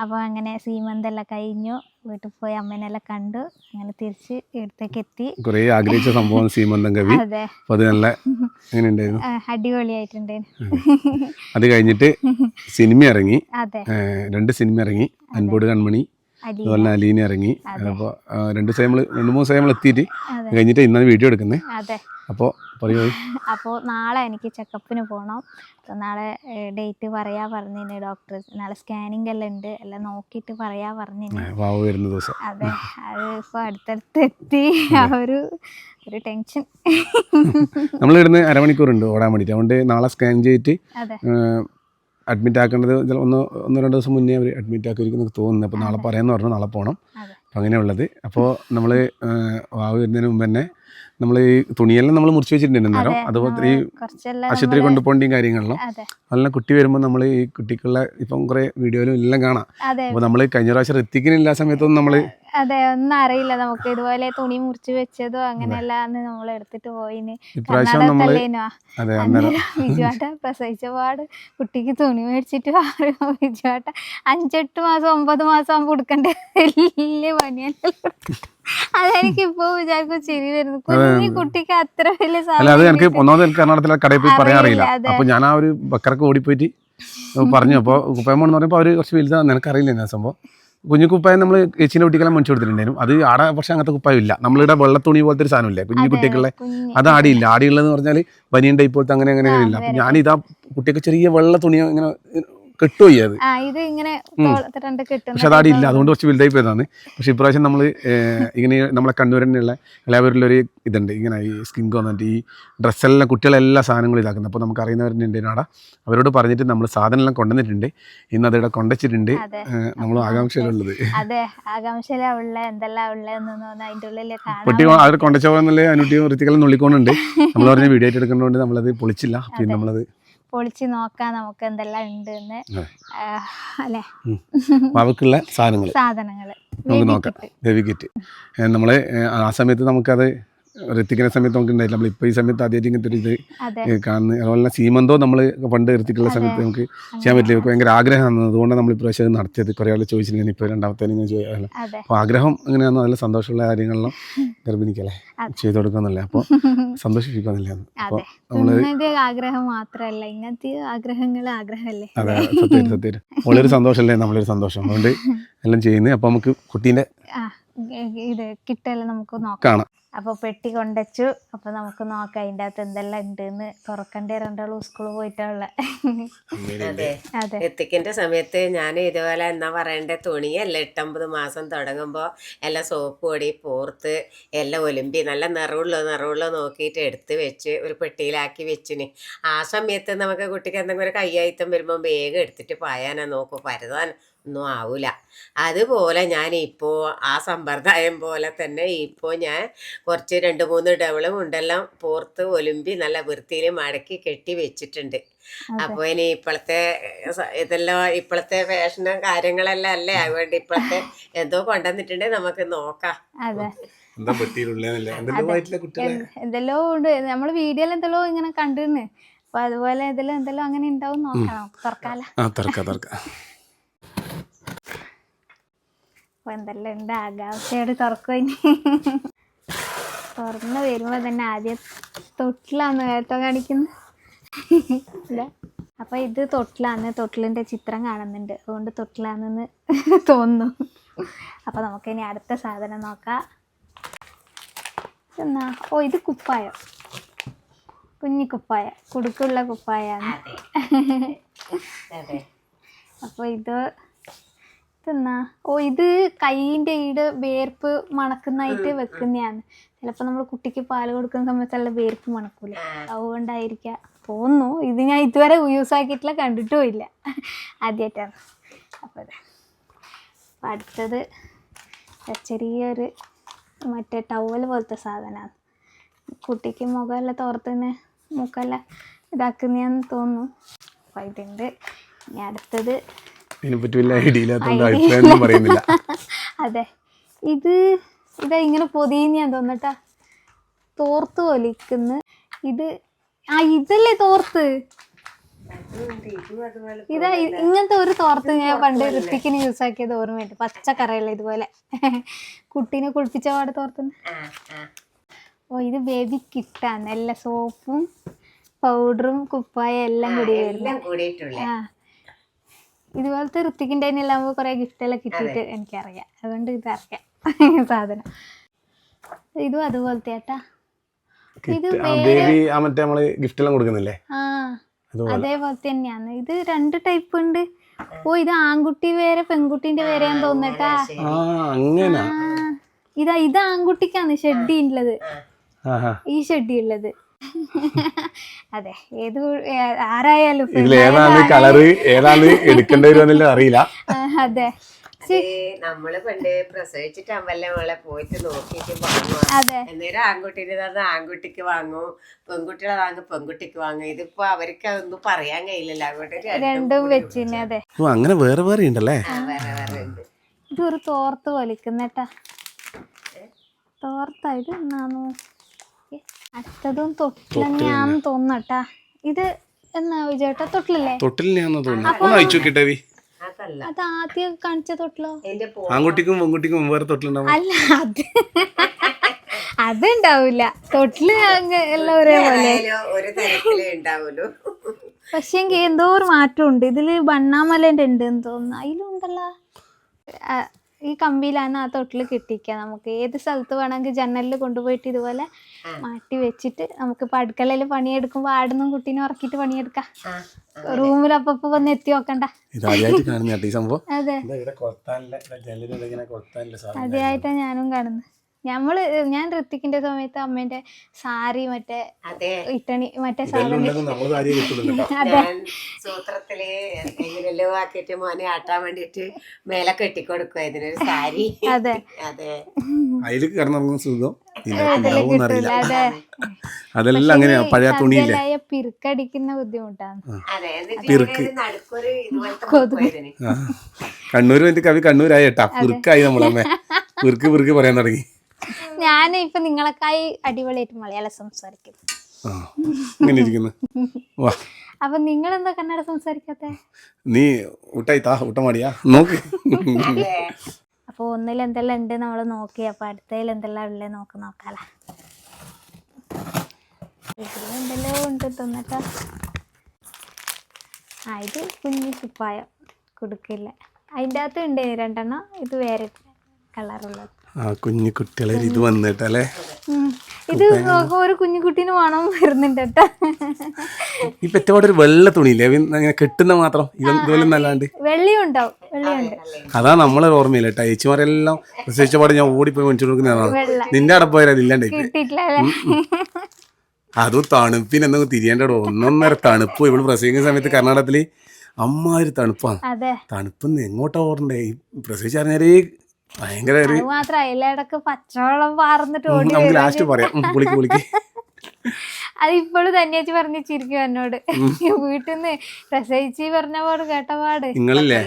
അപ്പോൾ അങ്ങനെ സീമന്തെല്ലാം കഴിഞ്ഞു. വീട്ടിൽ പോയി അമ്മേനെല്ലാം കണ്ടു. അങ്ങനെ തിരിച്ച് ഇടത്തേക്ക് എത്തി. കുറേ ആഗ്രഹിച്ച സംഭവം സീമന്തം കവി. അതെ. അപ്പോൾ അത് നല്ല കഴിഞ്ഞിട്ട് സിനിമ ഇറങ്ങി. രണ്ട് സിനിമ ഇറങ്ങി. അൻപോട് കൺമണി. അതുപോലെ തന്നെ അലീന ഇറങ്ങി. അപ്പോൾ രണ്ട് ദിവസം നമ്മൾ രണ്ട് മൂന്ന് ദിവസം നമ്മൾ എത്തിയിട്ട് കഴിഞ്ഞിട്ട് ഇന്നാണ് വീഡിയോ എടുക്കുന്നത് അപ്പോൾ പറയൂ. അപ്പോൾ നാളെ എനിക്ക് ചെക്കപ്പിന് പോകണം അപ്പോൾ നാളെ ഡേറ്റ് പറയാ പറഞ്ഞിന് ഡോക്ടർ. നാളെ സ്കാനിങ് എല്ലാം ഉണ്ട്. എല്ലാം നോക്കിയിട്ട് പറയാ പറഞ്ഞിന്. വാവ് വരുന്ന ദിവസം. അതെ. അത് ഇപ്പോൾ അടുത്തടുത്ത് എത്തി ആ ഒരു ഒരു ടെൻഷൻ. നമ്മൾ ഇവിടുന്ന് അരമണിക്കൂറുണ്ട് ഓടാൻ വേണ്ടിയിട്ട് അതുകൊണ്ട് നാളെ സ്കാൻ ചെയ്തിട്ട് അഡ്മിറ്റ് ആക്കേണ്ടത് ഒന്ന് ഒന്ന് രണ്ട് ദിവസം മുന്നേ അവർ അഡ്മിറ്റ് ആക്കിയിരിക്കുന്നു തോന്നുന്നു. അപ്പോൾ നാളെ പറയാമെന്ന് പറഞ്ഞു നാളെ പോകണം അപ്പോൾ അങ്ങനെയുള്ളത്. അപ്പോൾ നമ്മൾ വാവ് വരുന്നതിന് മുമ്പ് തന്നെ നമ്മൾ ഈ തുണിയെല്ലാം നമ്മൾ മുറിച്ച് വെച്ചിട്ടുണ്ട് നേരം. അതെ, അതുപോലെ ഈ ആശുപത്രി കൊണ്ടുപോകേണ്ടിയും കാര്യങ്ങളിലും അതുപോലെ കുട്ടി വരുമ്പോൾ നമ്മൾ ഈ കുട്ടിക്കുള്ള ഇപ്പം കുറെ വീഡിയോയിലും എല്ലാം കാണാം. അപ്പൊ അപ്പോൾ നമ്മൾ കഴിഞ്ഞ പ്രാവശ്യം എത്തിക്കുന്നില്ല സമയത്തൊന്നും നമ്മൾ അതെ ഒന്നും അറിയില്ല. നമുക്ക് ഇതുപോലെ തുണി മുറിച്ച് വെച്ചതോ അങ്ങനെയല്ല നമ്മൾ എടുത്തിട്ട് പോയിന്. വിജുവാട്ട പ്രസവിച്ച പാട് കുട്ടിക്ക് തുണി മേടിച്ചിട്ട് ബിജുവാട്ട അഞ്ചെട്ട് മാസം ഒമ്പത് മാസം ആകുമ്പോ കൊടുക്കണ്ട വലിയ പണിയല്ല. അതെനിക്ക് ഇപ്പൊ വിചാരിക്കും ചിരി വരുന്നു. കുഞ്ഞി കുട്ടിക്ക് അത്ര വലിയ അല്ല അത് എനിക്ക് ഒന്നാമത് എനിക്ക് കർണാടകത്തിലെ കടയിൽ പോയി പറയാൻ അറിയില്ല അപ്പൊ ഞാൻ ആ ഒരു ബക്കറൊക്കെ ഓടിപ്പോയിട്ട് പറഞ്ഞു. അപ്പോൾ കുപ്പായമ്മ പറഞ്ഞപ്പോൾ അവർ കുറച്ച് വലുതാണ് നിനക്കറിയില്ല എന്നാ സംഭവം. കുഞ്ഞു കുപ്പായം നമ്മൾ ചേച്ചീന്റെ കുട്ടിക്കെല്ലാം മേടിച്ചു കൊടുത്തിട്ടുണ്ടായിരുന്നു. അത് ആടെ പക്ഷേ അങ്ങനത്തെ കുപ്പായം ഇല്ല. നമ്മളിവിടെ വെള്ളത്തുണി പോലത്തെ ഒരു സാധനമില്ലേ? കുഞ്ഞു കുട്ടിക്കുള്ള അത് ആടിയില്ല. ആടിയുള്ളതെന്ന് പറഞ്ഞാൽ ബനിയൻ ടൈപ്പ് പോലത്തെ അങ്ങനെ അങ്ങനെ ഇല്ല. അപ്പം ഞാനിതാ കുട്ടിയൊക്കെ ചെറിയ വെള്ള തുണി ഇങ്ങനെ അത്. ആ ഇത് ഇങ്ങനെ പക്ഷെ ആടിയില്ല അതുകൊണ്ട് കുറച്ച് വലുതായി പോയതാണ് പക്ഷെ ഇപ്രാവശ്യം നമ്മൾ ഇങ്ങനെ നമ്മളെ കണ്ണൂർ തന്നെയുള്ള എല്ലാവരിലൊരു ഇതുണ്ട്. ഇങ്ങനെ ഈ സ്കിൻ വന്നിട്ട് ഈ ഡ്രസ്സെല്ലാം കുട്ടികളെല്ലാ സാധനങ്ങളും ഇതാക്കുന്നത് അപ്പോൾ നമുക്ക് അറിയുന്നവരുണ്ട് ആടെ അവരോട് പറഞ്ഞിട്ട് നമ്മൾ സാധനം എല്ലാം കൊണ്ടുവന്നിട്ടുണ്ട്. ഇന്ന് അതിവിടെ കൊണ്ടുവച്ചിട്ടുണ്ട്. നമ്മൾ ആകാംക്ഷയിലുള്ളത്. അതെ. എന്തെല്ലാം ഉള്ളിൽ കാണാൻ അവർ കൊണ്ടുവച്ചോന്നല്ലേ അനുട്ടിയും ഋത്തിക്കെല്ലാം നുള്ളിക്കൊണ്ടുണ്ട്. നമ്മൾ പറഞ്ഞ വീഡിയോ ആയിട്ട് എടുക്കുന്നതുകൊണ്ട് നമ്മളത് പൊളിച്ചില്ല. പിന്നെ നമ്മളത് പൊളിച്ച് നോക്കാം നമുക്ക് എന്തെല്ലാം ഉണ്ട് എന്ന് അല്ലേ? അവക്കുള്ള സാധനങ്ങൾ സാധനങ്ങൾ. നമുക്ക് നോക്കാം. Baby kit. നമ്മൾ ആ സമയത്ത് നമുക്കത് ഋത്തിക്കുന്ന സമയത്ത് നമുക്ക് ഉണ്ടായില്ല നമ്മൾ ഇപ്പോൾ ഈ സമയത്ത് ആദ്യമായിട്ട് ഇങ്ങനത്തെ ഒരു ഇത് കാണുന്നത് അതുപോലെ സീമന്തോ നമ്മൾ പണ്ട് ഋത്തിക്കുള്ള സമയത്ത് നമുക്ക് ചെയ്യാൻ പറ്റില്ല. ഭയങ്കര ആഗ്രഹമാണ്. അതുകൊണ്ട് നമ്മൾ ഇപ്രാവശ്യം അത് നടത്തിയത്. കുറേ ആൾ ചോദിച്ചില്ലെങ്കിൽ ഇപ്പോൾ രണ്ടാമത്തെ ഇങ്ങനെ ചോദിക്കാമല്ലോ അപ്പോൾ ആഗ്രഹം ഇങ്ങനെയാണ് നല്ല സന്തോഷമുള്ള കാര്യങ്ങളിലും ഗർഭിണിക്കല്ലേ. ചെയ്തു കൊടുക്കുന്നില്ല? അപ്പോൾ സന്തോഷിപ്പിക്കുന്നില്ലേ അപ്പോൾ നമ്മൾ ആഗ്രഹം മാത്രമല്ല. ഇങ്ങനത്തെ ആഗ്രഹങ്ങൾ ആഗ്രഹമല്ലേ? അതെ സത്യം സത്യം വളരെ സന്തോഷമല്ലേ? നമ്മളൊരു സന്തോഷം. അതുകൊണ്ട് എല്ലാം ചെയ്യുന്നത് അപ്പോൾ നമുക്ക് കുട്ടീന്റെ ഇത് കിട്ടല്ലേ നമുക്ക് നോക്കാം. കാണാം അപ്പൊ പെട്ടി കൊണ്ടുവച്ചു അപ്പോൾ നമുക്ക് നോക്കാം അതിന്റെ അകത്ത് എന്തെല്ലാം ഉണ്ട് തുറക്കണ്ടേ രണ്ടാളും സ്കൂളിൽ പോയിട്ടുള്ള. അതെ. അതെ. എത്തിക്കിന്റെ സമയത്ത് ഞാൻ ഇതുപോലെ എന്നാ പറയണ്ടേ തുണിയല്ല എട്ടൊമ്പത് മാസം തുടങ്ങുമ്പോൾ എല്ലാം സോപ്പ് പൊടി പോർത്ത് എല്ലാം ഒലിമ്പി നല്ല നിറവുള്ളോ നിറവുള്ളോ നോക്കിയിട്ട് എടുത്ത് വെച്ച് ഒരു പെട്ടിയിലാക്കി വെച്ചിന്. ആ സമയത്ത് നമുക്ക് കുട്ടിക്ക് എന്തെങ്കിലും ഒരു കയ്യായിത്തം വരുമ്പോൾ വേഗം എടുത്തിട്ട് പായാനാ നോക്കൂ പരതാൻ ഒന്നും ആവൂല. അതുപോലെ ഞാൻ ഇപ്പോൾ ആ സമ്പ്രദായം പോലെ തന്നെ ഇപ്പോൾ ഞാൻ കുറച്ച് രണ്ട് മൂന്ന് ഡബിളും ഉണ്ടെല്ലാം പോർത്ത് ഒലുമ്പി നല്ല വൃത്തിയിൽ മടക്കി കെട്ടി വെച്ചിട്ടുണ്ട്. അപ്പോൾ ഇനി ഇപ്പോഴത്തെ ഇതെല്ലാം ഇപ്പോഴത്തെ ഫാഷനും കാര്യങ്ങളെല്ലാം അല്ലേ? അതുകൊണ്ട് ഇപ്പോഴത്തെ എന്തോ കൊണ്ടുവന്നിട്ടുണ്ടെങ്കിൽ നമുക്ക് നോക്കാം. എന്തെല്ലാം ഉണ്ട്. നമ്മൾ വീഡിയോയിൽ എന്തെല്ലോ ഇങ്ങനെ കണ്ടിരുന്നു. അപ്പൊ അതുപോലെ ഇതിലും എന്തെല്ലോ അങ്ങനെ ഉണ്ടാവും നോക്കണം. തുറക്കാല? ആ തുറക്കാം തുറക്കാം. അപ്പൊ എന്തെല്ലാം ഉണ്ട്? ആകാംക്ഷയോട് തുറക്കും തുറന്ന് വരുമ്പോ തന്നെ ആദ്യം തൊട്ടിലാന്ന് നേരത്തെ കാണിക്കുന്നു. അപ്പോൾ അപ്പൊ ഇത് തൊട്ടിലാന്ന് തൊട്ടിലിന്റെ ചിത്രം കാണുന്നുണ്ട്. അതുകൊണ്ട് തൊട്ടിലാന്നെന്ന് തോന്നുന്നു. അപ്പൊ നമുക്കിനി അടുത്ത സാധനം നോക്കാം. എന്നാ ഓ ഇത് കുപ്പായം. കുഞ്ഞി കുപ്പായ. കുടുക്കുള്ള കുപ്പായാണ്. അപ്പോൾ ഇത് ഇതെന്നാ ഓ ഇത് കൈയിന്റെ ഈട് വേർപ്പ് മണക്കുന്നതായിട്ട് വെക്കുന്നതാണ്. ചിലപ്പോൾ നമ്മൾ കുട്ടിക്ക് പാൽ കൊടുക്കുന്ന സമയത്തുള്ള വേർപ്പ് മണക്കൂല. അതുകൊണ്ടായിരിക്കാം. തോന്നുന്നു. ഇത് ഞാൻ ഇതുവരെ യൂസ് ആക്കിയിട്ടില്ല കണ്ടിട്ടും ഇല്ല. ആദ്യമായിട്ടാണ് അപ്പോൾ അടുത്തത് ചെറിയൊരു മറ്റേ ടവൽ പോലത്തെ സാധനമാണ് കുട്ടിക്ക് മുഖമെല്ലാം തോർത്തുന്ന മുഖമെല്ലാം ഇതാക്കുന്നതാന്ന് തോന്നുന്നു. അപ്പൊ ഇതുണ്ട്. ഇനി അടുത്തത് ഇതിനെപ്പറ്റി വലിയ ഐഡിയ ഇല്ലാത്തതുകൊണ്ട് പറയുന്നില്ല. അതെ. ഇത് ഇതാ ഇങ്ങനെ പൊതിയുന്ന തോന്നട്ടാ തോർത്ത് ഒലിക്കുന്ന ഇത് ആ ഇതല്ലേ തോർത്ത്? ഇതും അതുപോലെ ഇതാ ഇ- ഇങ്ങനത്തെ ഒരു തോർത്ത് ഞാൻ പണ്ട് ഋത്തിക്കിന് യൂസ് ആക്കിയത് ഓർമ്മയുണ്ട്. പച്ചക്കറിയല്ലേ ഇതുപോലെ. കുട്ടീനെ കുളിപ്പിച്ച പാട് തോർത്തുന്ന ഓ ഇത് ബേബി കിട്ടാന്ന് എല്ലാ സോപ്പും പൗഡറും കുപ്പായ എല്ലാം കൂടി വരുന്നു ഇതുപോലത്തെ ഋത്തിക്കിന്റെ എല്ലാം കുറെ ഗിഫ്റ്റെല്ലാം കിട്ടിയിട്ട് എനിക്കറിയാം. അതുകൊണ്ട് ഇതറിയാം സാധനം. ഇതും അതുപോലത്തെ ഏട്ടാ ഇത് ബേബി ആ മറ്റേ നമ്മൾ ഗിഫ്റ്റ് എല്ലാം കൊടുക്കുന്നില്ലേ? ആ അതുപോലെ. അതേപോലത്തെ തന്നെയാണ്. ഇത് രണ്ട് ടൈപ്പ് ഉണ്ട്. ഓ ഇത് ആൺകുട്ടി വേറെ പെൺകുട്ടിന്റെ വേറെ തോന്നട്ടാ ആ അങ്ങനെ. ആ ഇതാ ഇത് ആൺകുട്ടിക്കാണ് ഷെഡി ഉള്ളത്. ആഹാ. ഈ ഷെഡി ഉള്ളത്. അതെ ഏത് ആരായാലും ഇതിൽ ഏതാണ് കളറ് ഏതാണ് എടുക്കേണ്ടി വരുമെന്നില്ല അറിയില്ല. അതെ. നമ്മൾ പണ്ട് പ്രസവിച്ചിട്ട് മോളെ പോയിട്ട് നോക്കിയിട്ട് വാങ്ങുക. എന്നേരം അന്നേരം ആൺകുട്ടീനെ തന്നെ ആൺകുട്ടിക്ക് വാങ്ങും പെൺകുട്ടികളെ വാങ്ങും പെൺകുട്ടിക്ക് വാങ്ങും. ഇതിപ്പോ അവർക്ക് അതൊന്നും പറയാൻ കഴിയില്ലല്ലോ. അതുകൊണ്ട് രണ്ടും വെച്ചിന് അതെ. അങ്ങനെ വേറെ വേറെ ഉണ്ടല്ലേ? ആ, വേറെ വേറെ ഉണ്ട്. ഇതൊരു തോർത്ത് വലിക്കുന്നേട്ടാ. തോർത്തായിട്ട് എന്നാന്നു അടുത്തതും തൊട്ടിൽ തന്നെയാന്ന് തോന്നട്ടാ. ഇത് എന്നാ ചേട്ടാ തൊട്ടിലല്ലേ? തൊട്ടിലെന്നെയാന്ന് തോന്നുന്നു. ഒന്ന് അയച്ചു നോക്കിട്ടെ അത് ആദ്യം കാണിച്ച തൊട്ടിലോ? ആൺകുട്ടിക്കും പെൺകുട്ടിക്കും വേറെ തൊട്ടിലുണ്ടാവും. അല്ല അത് അതുണ്ടാവില്ല തൊട്ടിൽ എല്ലാം ഒരേപോലെ. പക്ഷെങ്കിൽ എന്തോ ഒരു മാറ്റമുണ്ട്. ഇതിൽ ബണ്ണാമലേന്റെ ഉണ്ട് എന്ന് തോന്നുന്നു. അതിലുണ്ടല്ലോ. ആ, ഈ കമ്പിയിലാണ് ആ തൊട്ടിൽ കിട്ടിക്കുക. നമുക്ക് ഏത് സ്ഥലത്ത് വേണമെങ്കിൽ ജനലിൽ കൊണ്ടുപോയിട്ട് ഇതുപോലെ മാറ്റി വെച്ചിട്ട് നമുക്ക് ഇപ്പൊ അടുക്കളയിൽ പണിയെടുക്കുമ്പോ ആടുന്നും കുട്ടീനെ ഉറക്കിട്ട് പണിയെടുക്കാം. റൂമിൽ അപ്പൊ വന്ന് എത്തി നോക്കണ്ട. ആദ്യമായിട്ടാണ് ഞാനും കാണുന്നത്. ഞമ്മൾ ഞാൻ ഋത്തിക്കിന്റെ സമയത്ത് അമ്മേന്റെ സാരി മറ്റേ അതെ. ഇട്ടണി മറ്റേ സാധനം കേട്ടോ ഞാൻ സൂത്രത്തിൽ എങ്ങനെയല്ലോ ആക്കിയിട്ട് മോനെ ആട്ടാൻ വേണ്ടിട്ട് മേലെ കെട്ടിക്കൊടുക്കുക ഇതിനൊരു സാരി. അതെ. അതെ. അതിൽ കിടന്നിറങ്ങുന്ന സുഖം. ഇതിൽ ഇതിനകത്തുണ്ടാവും കിട്ടില്ല അതെ. അതെല്ലാം അങ്ങനെയാ പഴയ തുണിയില്ലേ? പിറുക്കടിക്കുന്ന ബുദ്ധിമുട്ടാണ്. അതെ എന്നിട്ട് ഇവിടെ ഒരു നടുക്കൊരു ഇതുപോലത്തെ കൊതുക്. ഇതിന്. കണ്ണൂർ വേണ്ടി കവി കണ്ണൂരായി കേട്ടാ. പിറുക്കായി നമ്മളമ്മേ. പിറുക്ക് പിറുക്ക് പറയാൻ തുടങ്ങി. ഞാൻ ഇപ്പൊ നിങ്ങളെക്കായി അടിപൊളിയായിട്ട് മലയാളം സംസാരിക്കും. ഇങ്ങനെ ഇരിക്കുന്നു. വാ. അപ്പൊ നിങ്ങൾ എന്താ കന്നഡ സംസാരിക്കാത്ത? നീ ഊട്ടായി ഉട്ടമാടിയാ നോക്ക്. അപ്പൊ ഒന്നിൽ എന്തെല്ലാം ഉണ്ട് നമ്മൾ നോക്കി അപ്പൊ അടുത്തതിൽ എന്തെല്ലാം ഉള്ളേ നോക്ക് നോക്കാലോ. എന്തെല്ലോ ഉണ്ട് തന്നിട്ട്. ആ ഇത് കുഞ്ഞു കുപ്പായം കൊടുക്കില്ല അതിന്റെ അകത്ത് ഉണ്ട് രണ്ടെണ്ണം ഇത് വേറെ കളറുള്ളത് ആ കുഞ്ഞു കുട്ടികളെ ഇത് വന്നിട്ടല്ലേ. ഇത് ഒരു ഒരു കുഞ്ഞുകുട്ടീന് മണം വരുന്നുണ്ട് കേട്ടോ. ഈ പെറ്റപാട് ഒരു വെള്ള തുണിയില്ലേ? അങ്ങനെ കെട്ടുന്ന മാത്രം. ഇത് ഇതുപോലെ നല്ലാണ്ട്. വെള്ളിയും വെള്ളിയുണ്ട്. അതാ നമ്മളെ ഓർമ്മയില്ല കേട്ടോ. ചേച്ചിമാരെല്ലാം പ്രസവിച്ച പാടെ ഞാൻ ഓടിപ്പോയി മേടിച്ചു കൊടുക്കുന്നതാണ് നിന്റെ അവിടെ പോയാൽ അതില്ലാണ്ട് അതും തണുപ്പിന് എന്തെങ്കിലും തിരിയേണ്ടോ ഒന്നൊന്നര തണുപ്പ്. ഇവിടെ പ്രസവിക്കുന്ന സമയത്ത് കർണാടകത്തിൽ അമ്മാതിരി തണുപ്പാണ്. തണുപ്പ് എങ്ങോട്ടാ ഓർണ്ടേ പ്രസവിച്ചറിഞ്ഞാലേ ഭയങ്കര ഒരു അത് മാത്രം അതിലിടക്ക് പച്ചവെള്ളം പാർന്നിട്ട് ഓടി നമുക്ക്. ലാസ്റ്റ് പറയാം. ഉം, പുളിക്ക് പുളിക്ക്. അത് ഇപ്പോഴും തന്നെയാച്ച് പറഞ്ഞ് ചിരിക്കും എന്നോട്. വീട്ടിൽ നിന്ന് പ്രസവിച്ചി പറഞ്ഞ പാട് കേട്ട പാട്. നിങ്ങളില്ലേ?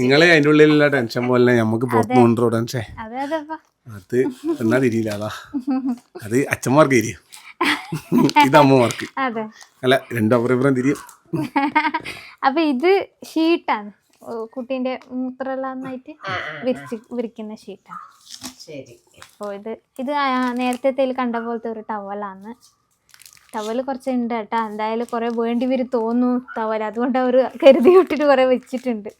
നിങ്ങളെ അതിന്റെ ഉള്ളിലുള്ള ടെൻഷൻ പോലെ നമുക്ക് പുറത്ത് കൊണ്ടുവരോ ടെൻഷൻ. അതെ അതെപ്പാ അത് എന്നാ തിരിയില്ല അതാ. അത് അച്ഛന്മാർക്ക് തിരിയും. ഇത് അമ്മമാർക്ക്. അതെ. അല്ല രണ്ടും അപ്പുറം ഇപ്പുറം തിരിയും. അപ്പൊ ഇത് ഷീട്ടാണ് കുട്ടീന്റെ മൂത്രമെല്ലാം നന്നായിട്ട് വിരിച്ച് വിരിക്കുന്ന ഷീറ്റാണ് ശരി. അപ്പോൾ ഇത് ഇത് നേരത്തെ കണ്ട പോലത്തെ ഒരു ടവലാണ് ടവൽ കുറച്ച് ഉണ്ട് കേട്ടോ. എന്തായാലും കുറേ വേണ്ടി വരും തോന്നുന്നു ടവൽ അതുകൊണ്ട് അവർ കരുതി വിട്ടിട്ട് കുറേ വെച്ചിട്ടുണ്ട്.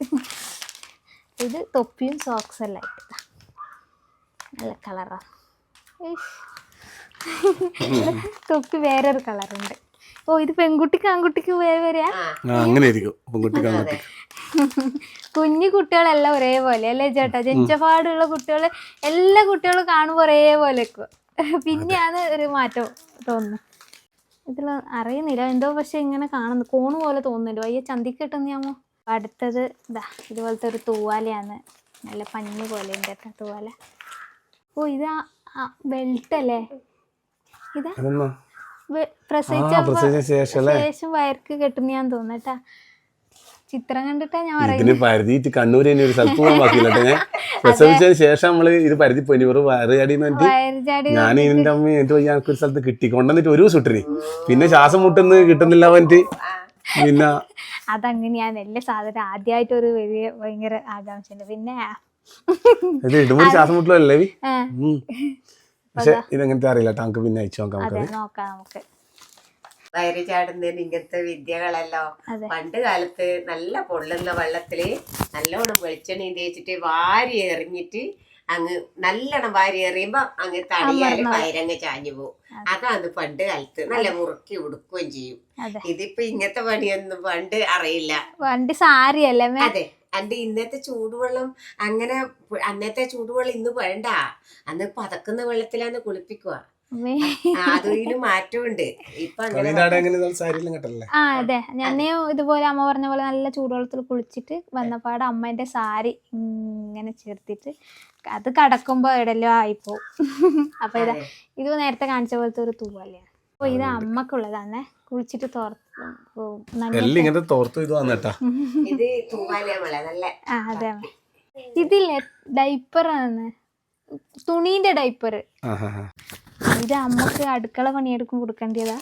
ഇത് തൊപ്പിയും സോക്സ് എല്ലാം ആയിട്ട് ഇതാ. നല്ല കളറാണ് തൊപ്പി വേറൊരു കളറുണ്ട് ഓ ഇത് പെൺകുട്ടിക്ക് ആൺകുട്ടിക്ക് വേറെ അങ്ങനെ ഇരിക്കും പെൺകുട്ടിക്ക് കുഞ്ഞു കുട്ടികളെല്ലാം ഒരേപോലെ അല്ലേ ചേട്ടാ? ജനിച്ചപാടുള്ള കുട്ടികൾ എല്ലാ കുട്ടികളും കാണുമ്പോൾ ഒരേപോലെ പിന്നെയാണ് ഒരു മാറ്റം തോന്നുന്നു ഇതിൽ അറിയുന്നില്ല. എന്തോ പക്ഷെ ഇങ്ങനെ കാണുന്നു. കോണ് പോലെ തോന്നുന്നുണ്ട്. വയ്യ ചന്തിക്ക് കിട്ടുന്നയാമോ അടുത്തത് ഇതാ ഇതുപോലത്തെ ഒരു തൂവാലയാണ്. നല്ല പഞ്ഞു പോലെ ഉണ്ട് കേട്ടോ തൂവാല. ഓ ഇത് ബെൽറ്റ് അല്ലേ ഇതാ. ശേഷം വയർക്ക് കെട്ടുന്നയാന്ന് തോന്നട്ടാ ചിത്രം കണ്ടിട്ടാ ഞാൻ ഇതിന് പരുതിയിട്ട് കണ്ണൂർ ഒരു സ്ഥലത്ത് പോകാൻ ബാക്കിയില്ലട്ടെ ഞാൻ. പ്രസവിച്ചതിന് ശേഷം നമ്മൾ ഇത് പരുതി പോയി. വെറും വയറുചാടി ഞാൻ ഇതിന്റെ അമ്മ എന്റെ ഞങ്ങൾക്ക് ഒരു സ്ഥലത്ത് കിട്ടി കൊണ്ടുവന്നിട്ട് ഒരു സുട്ടിന് പിന്നെ ശ്വാസം മുട്ടുന്ന കിട്ടുന്നില്ല പറഞ്ഞിട്ട്. പിന്നെ അതങ്ങനെയാണ് എല്ലാ സാധനം. ആദ്യമായിട്ട് ഒരു വലിയ ഭയങ്കര ആകാംക്ഷ പിന്നെ ഇത് ഇടുമ്പോൾ ശ്വാസം മുട്ടലല്ലേ? പക്ഷെ ഇതെങ്ങനത്തെ അറിയില്ല. നമുക്ക് പിന്നെ അയച്ചു നോക്കാം നമുക്ക്. വയറ് ചാടുന്നതിന് ഇങ്ങനത്തെ വിദ്യകളല്ലോ. പണ്ട് കാലത്ത് നല്ല പൊള്ളുന്ന വെള്ളത്തിൽ നല്ലോണം വെളിച്ചെണ്ണ തേച്ചിട്ട് വാരി എറിഞ്ഞിട്ട് അങ്ങ് നല്ലോണം വാരി എറിയുമ്പോ അങ്ങ് തടിയാൽ വയറങ്ങ് ചാഞ്ഞു പോകും അതാണ് പണ്ട് കാലത്ത്. നല്ല മുറുക്കി ഉടുക്കുകയും ചെയ്യും. ഇതിപ്പോ ഇങ്ങനത്തെ പണിയൊന്നും പണ്ട് അറിയില്ല. പണ്ട് സാരിയല്ലേ അതെ. അണ്ട് ഇന്നത്തെ ചൂടുവെള്ളം അങ്ങനെ അന്നത്തെ ചൂടുവെള്ളം ഇന്ന് വേണ്ട. അന്ന് പതക്കുന്ന വെള്ളത്തിലാണ് കുളിപ്പിക്കുക മാറ്റമുണ്ട് ഇപ്പൊ അതെ. ഞാൻ ഇതുപോലെ അമ്മ പറഞ്ഞ പോലെ നല്ല ചൂടുവെള്ളത്തിൽ കുളിച്ചിട്ട് വന്നപ്പാട് അമ്മേന്റെ സാരി ഇങ്ങനെ ചേർത്തിട്ട് അത് കടക്കുമ്പോ എവിടെല്ലോ ആയിപ്പോ അപ്പൊ ഇതാ ഇത് നേരത്തെ കാണിച്ച പോലത്തെ ഒരു തൂവല്ലേ അപ്പൊ ഇത് അമ്മക്കുള്ളതാണ് കുളിച്ചിട്ട് തോർത്ത് ഇങ്ങനത്തെ തോർത്ത് ഇത് വന്നിട്ടാ. ഇത് തൂവാലിയ മള നല്ല അതെ. ഇതില്ലേ ഡൈപ്പറാണ് തുണീന്റെ ഡൈപ്പർ ഇത് അമ്മയ്ക്ക് അടുക്കള പണിയെടുക്കും കൊടുക്കേണ്ടതാ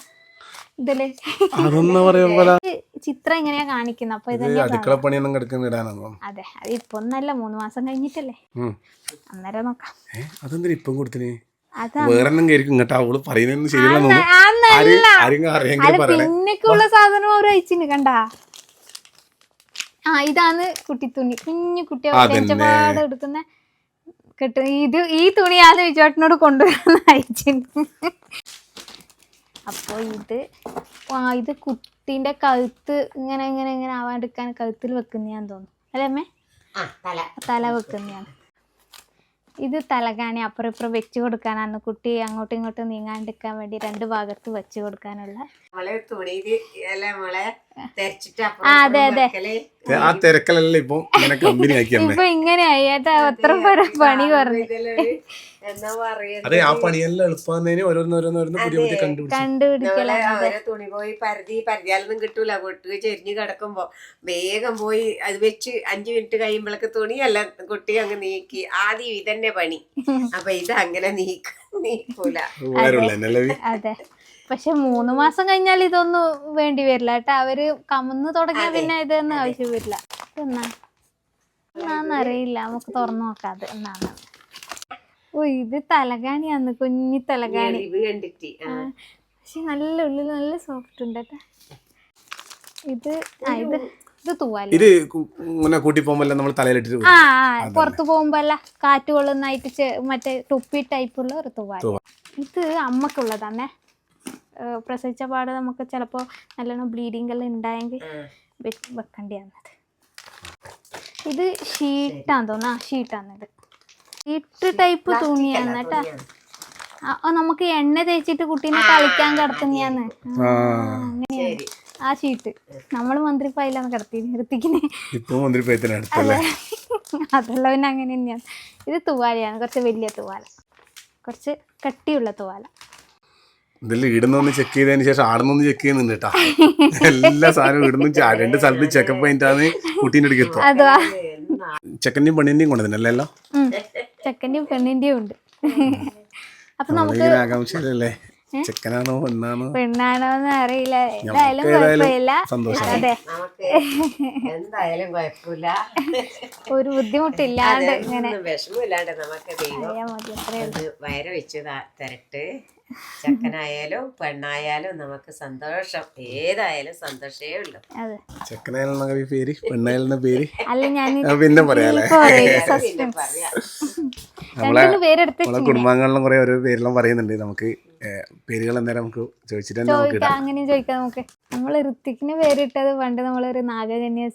ഇതല്ലേ? ചിത്രം ഇങ്ങനെയാ കാണിക്കുന്നത് അപ്പൊ അടുക്കള പണിയൊന്നും കിടക്കുന്ന അതെ അത് ഇപ്പൊ ഒന്നല്ല മൂന്ന് മാസം കഴിഞ്ഞിട്ടല്ലേ. അന്നേരം നോക്കാം. അതെന്തിനാ ഇപ്പം കൊടുത്തിന്? വേറെ എന്തെങ്കിലും ഇങ്ങോട്ട് അവൾ പറയുന്നതെന്ന് ശരിയല്ല തോന്നുന്നു. അന്നല്ല. ആര് ആരെങ്കിലും അറിയെങ്കിലും പറയണേ. പിന്നൊക്കെയുള്ള സാധനം അവർ അയച്ചിന് കണ്ടാ? ആ ഇതാണ് കുട്ടിത്തുണി. കുഞ്ഞു കുട്ടി. ജനിച്ചപാട് എടുക്കുന്ന കിട്ടു ഇത് ഈ തുണി ഞാൻ വിചോട്ടിനോട് കൊണ്ടുവരാന്ന് അയച്ചിന്. അപ്പൊ ഇത് ആ ഇത് കുട്ടീന്റെ കഴുത്ത് ഇങ്ങനെ ഇങ്ങനെ ഇങ്ങനെ ആവാണ്ടിരിക്കാൻ കഴുത്തിൽ വെക്കുന്നയാന്ന് തോന്നുന്നു. അല്ലേ അമ്മേ? തല. തല വെക്കുന്നതാണ്. ഇത് തലകാണി അപ്പുറം ഇപ്പുറം വെച്ചു കൊടുക്കാനാണ് കുട്ടി അങ്ങോട്ടും ഇങ്ങോട്ടും നീങ്ങാണ്ടിരിക്കാൻ വേണ്ടി രണ്ട് ഭാഗത്ത് വെച്ചു കൊടുക്കാനുള്ള. മോളെ തുണി അപ്പുറം അതെ, അതെ. ആ തിരക്കലല്ല ഇപ്പൊ ഇങ്ങനെ കമ്പനി ആക്കി ഇപ്പൊ ഇങ്ങനെയായി ഏട്ടാ അത്ര പണി പറഞ്ഞു അതെ ആ പണിയെല്ലാം എളുപ്പമാകുന്നതിന് ഓരോന്നോരോന്നോരോന്ന് പുതിയ പുതിയ കണ്ടുപിടിക്കല അവരെ തുണി പോയി പരതി പരതിയാലൊന്നും കിട്ടൂല. കൊട്ടുക ചെരിഞ്ഞ് കിടക്കുമ്പോ വേഗം പോയി അത് വെച്ച് അഞ്ചു മിനിറ്റ് കഴിയുമ്പോഴേക്ക് തുണിയെല്ലാം കുട്ടി അങ്ങ് നീക്കി. ആദ്യം ഇതന്നെ പണി. അപ്പൊ ഇത് അങ്ങനെ നീക്ക നീക്കൂല. അതെ. പക്ഷെ മൂന്ന് മാസം കഴിഞ്ഞാൽ ഇതൊന്നും വേണ്ടി വരില്ല കേട്ടോ. അവർ കമന്ന് തുടങ്ങിയ പിന്നെ ഇതൊന്നും ആവശ്യം വരില്ല. എന്നാ? എന്നാന്നറിയില്ല. നമുക്ക് തുറന്നു നോക്കാതെ. എന്നാണ് ഓ ഇത് തലകാണിയാന്ന് കുഞ്ഞി തലകാണി. കണ്ടിട്ട് പക്ഷെ നല്ല ഉള്ളിൽ നല്ല സോഫ്റ്റ് ഉണ്ട് കേട്ടാ. ഇത് ആ ഇത് ഇത് തൂവാല. ഇത് ഇങ്ങനെ കൂട്ടി പോകുമ്പോ നമ്മൾ ആ ആ, പുറത്ത് പോകുമ്പോ അല്ല കാറ്റ് കൊള്ളുന്നായിട്ട് മറ്റേ ടൈപ്പ് ടൈപ്പുള്ള ഒരു തൂവാല. ഇത് അമ്മക്കുള്ളതാണേ പ്രസവിച്ച പാട് നമുക്ക് ചിലപ്പോൾ നല്ലോണം ബ്ലീഡിങ് എല്ലാം ഉണ്ടായെങ്കിൽ. വെക്കേണ്ടിയാണത് ഇത് ഷീട്ടാന്ന് തോന്നുന്നു. ആ ഷീറ്റാണിത് ഷീറ്റ് ടൈപ്പ് തുണിയാണ് കേട്ടാ. നമുക്ക് എണ്ണ തേച്ചിട്ട് കുട്ടീനെ കളിക്കാൻ കിടത്തുന്നയാന്ന്. ആ അങ്ങനെയാണ്. ആ ഷീറ്റ് നമ്മൾ മന്ത്രിപ്പായിലാണ് കിടത്തി നിർത്തിക്കിനെ. ഇപ്പൊ മന്ത്രിപ്പയത്തിന് അടുത്തല്ലേ? അതെല്ലാം പിന്നെ അങ്ങനെ തന്നെയാണ് ഇത് തൂവാലയാണ് കുറച്ച് വലിയ തൂവാല. കുറച്ച് കട്ടിയുള്ള തുവാല. ഇതിൽ ഇടുന്നൊന്ന് ചെക്ക് ചെയ്തതിന് ശേഷം ആടുന്നൊന്ന് ചെക്ക് ചെയ്യുന്നുണ്ട് കേട്ടാ. എല്ലാ സാധനവും ഇടുന്നു. രണ്ട് സ്ഥലത്ത് ചെക്കപ്പ് കഴിഞ്ഞിട്ടാണ് കുട്ടീന്റെ അടുക്ക് എത്തുക. എന്നാ ചെക്കന്റെയും പെണ്ണിന്റെയും കൊണ്ടുതന്നെ അല്ലല്ലോ ചെക്കന്റെയും പെണ്ണിന്റെയും ഉണ്ട്. അപ്പൊ നമുക്ക് ആകാംക്ഷയിലല്ലേ? ചെക്കനാണോ പെണ്ണാണോ? പെണ്ണാണോന്ന് അറിയില്ല. എന്തായാലും കുഴപ്പമില്ല. അതെ. നമുക്ക് എന്തായാലും കുഴപ്പമില്ല. ഒരു ബുദ്ധിമുട്ടില്ലാണ്ട് ഇങ്ങനെ ഒന്നും വിഷമില്ലാണ്ട് നമുക്ക് അത് വയറ് വെച്ച് തരട്ട്. ചെക്കനായാലും പെണ്ണായാലും നമുക്ക് സന്തോഷം. ഏതായാലും സന്തോഷേ ഉള്ളൂ. അതെ. ചെക്കനായാലും പേര് പെണ്ണായാലും പേര്. അല്ല ഞാൻ ആ, പിന്നെ പറയാലേ പിന്നെ പറയാം. നമ്മളെ കുടുംബാംഗങ്ങളിലും കുറെ ഓരോ പേരെല്ലാം പറയുന്നുണ്ട്. നമുക്ക് പേരുകൾ എന്തായാലും നമുക്ക് ചോദിച്ചിട്ട് അങ്ങനെ ചോദിക്കാം നമുക്ക്. നമ്മൾ ഋത്തിക്കിന് പേരിട്ടത് പണ്ട് നമ്മളൊരു നാഗകന്യ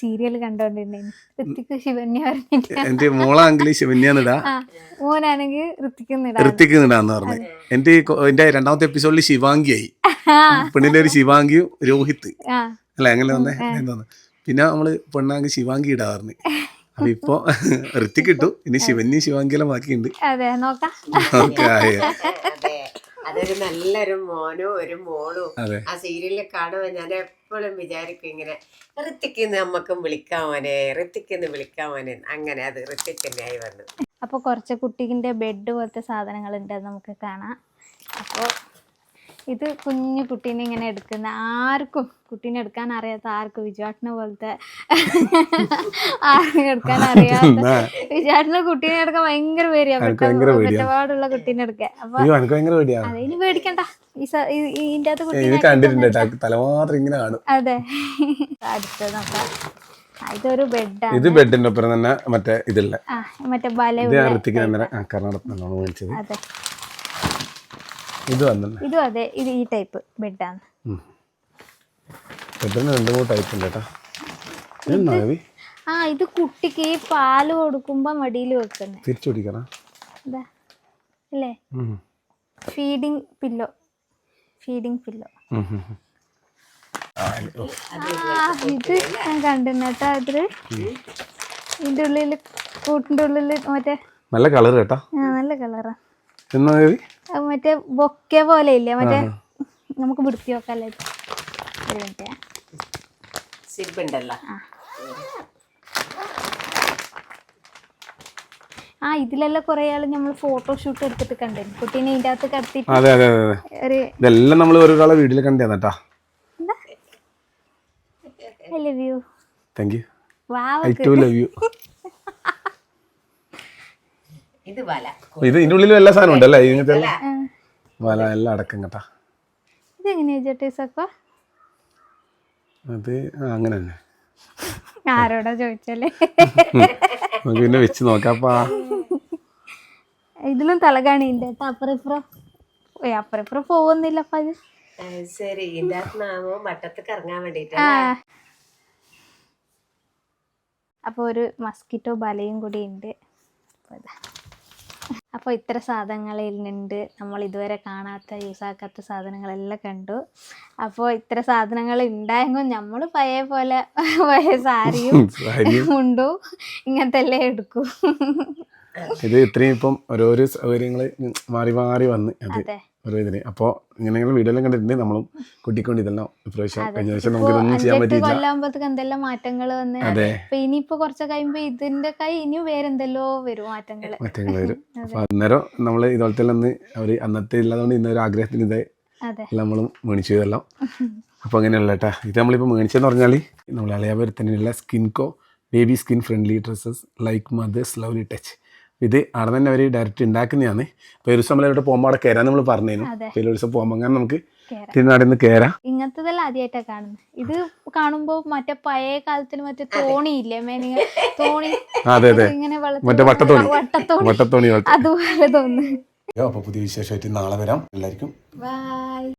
സീരിയൽ കണ്ടോണ്ടിണ്ടായിരുന്നു ഋത്തിക്ക് ശിവന്യ പറഞ്ഞിട്ട്. എന്റെ മോളാണെങ്കിൽ ശിവന്യാന്നിടാ. ആ മോനാണെങ്കിൽ ഋത്തിക്ക് ഋത്തിക്ക് നിടാന്ന് പറഞ്ഞു. എന്റെ രണ്ടാമത്തെ എപ്പിസോഡിൽ ശിവാംഗിയായി. പെണ്ണിന്റെ ഒരു ശിവാംഗിയും രോഹിത് അല്ലെ അങ്ങനെ വന്നേ? പിന്നെ നമ്മൾ പെണ്ണാങ്കി ശിവാംഗി ഇടാറുണ്ട് അപ്പൊ ഇപ്പൊ ഋത്തിക്ക് ഇട്ടു ഇനി ശിവന്യ ശിവാംഗിയെല്ലാം ബാക്കിയുണ്ട്. അതെ നോക്കാം. അതെ അതൊരു നല്ലൊരു മോനും ഒരു മോളും. ആ സീരിയലിൽ കാണുമ്പോൾ ഞാൻ എപ്പോഴും വിചാരിക്കും ഇങ്ങനെ ഋത്തിക്കിന്ന് നമ്മക്കും വിളിക്കാമോനെ ഋത്തിക്കിന്ന് വിളിക്കാമോനെ അങ്ങനെ അത് ഋത്തിക്ക് തന്നെയായി വന്നു. അപ്പോൾ കുറച്ച് കുട്ടിക്കിന്റെ ബെഡ് പോലത്തെ സാധനങ്ങളുണ്ട് അത് നമുക്ക് കാണാം. അപ്പോൾ ഇത് കുഞ്ഞു കുട്ടീനെ ഇങ്ങനെ എടുക്കുന്ന ആർക്കും കുട്ടീനെ എടുക്കാൻ അറിയാത്ത ആർക്കും വിജുവാട്ടിനെ പോലത്തെ ആർക്കും എടുക്കാൻ അറിയാത്ത വിജുവാട്ടിനെ കുട്ടീനെ എടുക്കാൻ ഭയങ്കര പേടിയാ കുട്ടീനെ എടുക്കാൻ. അപ്പൊ ഇനി പേടിക്കണ്ട. ഇതിന്റെ അതെ. അടുത്തത് നോക്കാം. ഇതൊരു ബെഡാണ് ഇത് ബെഡിന്റെ ഒപ്പം തന്നെ മറ്റേ ഇതില്ല? മറ്റേ ബല കർണാടക മേടിച്ചത് അതെ. ഇത് ഇതും അതെ ഇത് ഈ ടൈപ്പ് ബെഡാണ് ബെഡിന് രണ്ട് മൂന്ന് ടൈപ്പ് ഉണ്ട് കേട്ടോ. ആ ഇത് കുട്ടിക്ക് പാൽ കൊടുക്കുമ്പോ മടിയിൽ വെക്കുന്നത് തിരിച്ചു പിടിക്കണം അല്ലേ. ഫീഡിങ് പില്ലോ ഫീഡിങ് പില്ലോ ഇത് ഞാൻ കണ്ടിരുന്നു കേട്ടോ അതിൽ ഇതിന്റെ ഉള്ളിൽ കൂട്ടിന്റെ ഉള്ളിൽ മറ്റേ നല്ല കളർ കേട്ടാ. ആ, നല്ല കളറാ. എന്നാ ഇത്? മറ്റേ ബൊക്കെ പോലെ ഇല്ലേ മറ്റേ നമുക്ക് വൃത്തി വെക്കാല്ലേ ഒരു മിനിറ്റ്. സിബുണ്ടല്ലോ. ആ. ഇതിലെല്ലാം കുറെ ആൾ നമ്മൾ ഫോട്ടോഷൂട്ട് എടുത്തിട്ട് കണ്ടിരുന്നു കുട്ടീനെ ഇതിന്റെ അകത്ത് കടത്തിട്ട് അതെ അതെ അതെ ഒരു ഇതെല്ലാം നമ്മൾ ഒരാളെ വീട്ടിൽ കണ്ടേന്ന് കേട്ടാ I love you thank you wow I too love you ഇത് വല. ഇത് ഇതിന്റെ ഉള്ളിൽ എല്ലാ സാധനം ഉണ്ടല്ലേ? ഇങ്ങനത്തെ? വല. എല്ലാം അടക്കം കേട്ടാ. ഇതെങ്ങനെയാ സക്ക അത് അങ്ങനെ തന്നെ. ആരോടാ ചോദിച്ചല്ലേ? നമുക്ക് പിന്നെ വെച്ച് നോക്കാപ്പാ. ഇതിലും തലകാണിണ്ട് കേട്ടോ അപ്പുറം ഇപ്പുറം. ഏ അപ്പുറം ഇപ്പുറം പോകുന്നില്ല അപ്പൊ അത്. ശരി ഇതിന്റെ നാമോ വട്ടത്തേക്ക് ഇറങ്ങാൻ വേണ്ടിട്ട് ആ. അപ്പൊ ഒരു മസ്കിറ്റോ ബലയും കൂടി ഉണ്ട്. അപ്പൊ ഇതാ. അപ്പൊ ഇത്ര സാധനങ്ങളുണ്ട് നമ്മൾ ഇതുവരെ കാണാത്ത യൂസ് ആക്കാത്ത സാധനങ്ങളെല്ലാം കണ്ടു. അപ്പോൾ ഇത്ര സാധനങ്ങൾ ഉണ്ടായെങ്കിൽ നമ്മൾ പഴയ പോലെ പഴയ സാരിയും സാരിയും. മുണ്ടും ഇങ്ങനത്തെ എല്ലാം എടുക്കും. ഇത് ഇത്രയും ഇപ്പം ഓരോരോ സൗകര്യങ്ങൾ മാറി മാറി വന്ന്. അത്. ഓരോ ഇതിന് അപ്പോൾ ഇങ്ങനെയുള്ള വീഡിയോ എല്ലാം കണ്ടിട്ടുണ്ട്. നമ്മളും കുട്ടിക്കൊണ്ട് ഇതെല്ലാം ഇപ്രാവശ്യം കഴിഞ്ഞ പ്രാവശ്യം നമുക്ക് ഇതൊന്നും ചെയ്യാൻ പറ്റില്ല എന്തെല്ലാം മാറ്റങ്ങൾ വന്ന് അതെ. ഇനിയിപ്പോ കുറച്ച് കഴിയുമ്പോ ഇതിന്റെ കൈ ഇനി വേറെന്തെല്ലോ വരും മാറ്റങ്ങൾ മാറ്റങ്ങൾ വരും. അപ്പൊ അന്നേരം നമ്മൾ ഇതുപോലത്തെ ഒന്ന് അവർ അന്നത്തെ ഇല്ലാതുകൊണ്ട് ഇന്നൊരു ആഗ്രഹത്തിന് ഇതേ നമ്മളും മേണിച്ചു ഇതെല്ലാം അപ്പോൾ അങ്ങനെയല്ല കേട്ടാ. ഇത് നമ്മളിപ്പോൾ മേണിച്ചെന്ന് പറഞ്ഞാൽ നമ്മൾ ഇളയാപുരത്തിനുള്ള സ്കിൻകോ baby skin friendly dresses like mothers lovely touch. ഇത് അവിടെ തന്നെ അവർ ഡയറക്റ്റ് ഉണ്ടാക്കുന്നതാണ് അപ്പൊ ഒരു ദിവസം നമ്മളിവിടെ പോകുമ്പോൾ അവിടെ കയറാൻ നമ്മൾ പറഞ്ഞു ദിവസം പോകുമ്പോൾ അങ്ങനെ നമുക്ക് കേറാം. തിരുനാടിൽ നിന്ന് കയറാം ഇങ്ങനത്തതെല്ലാം ആദ്യമായിട്ടാ കാണുന്നത് ഇത് കാണുമ്പോ മറ്റേ പഴയ കാലത്തിന് മറ്റേ തോണി ഇല്ലേ മേനിങ്ങ തോണി? അതെ അതെ. മറ്റേ വട്ടത്തോണി. വട്ടത്തോണി. അതുപോലെ തോന്നുന്നു. അപ്പോൾ പുതിയ വിശേഷമായിട്ട് നാളെ വരാം. എല്ലാവർക്കും ബൈ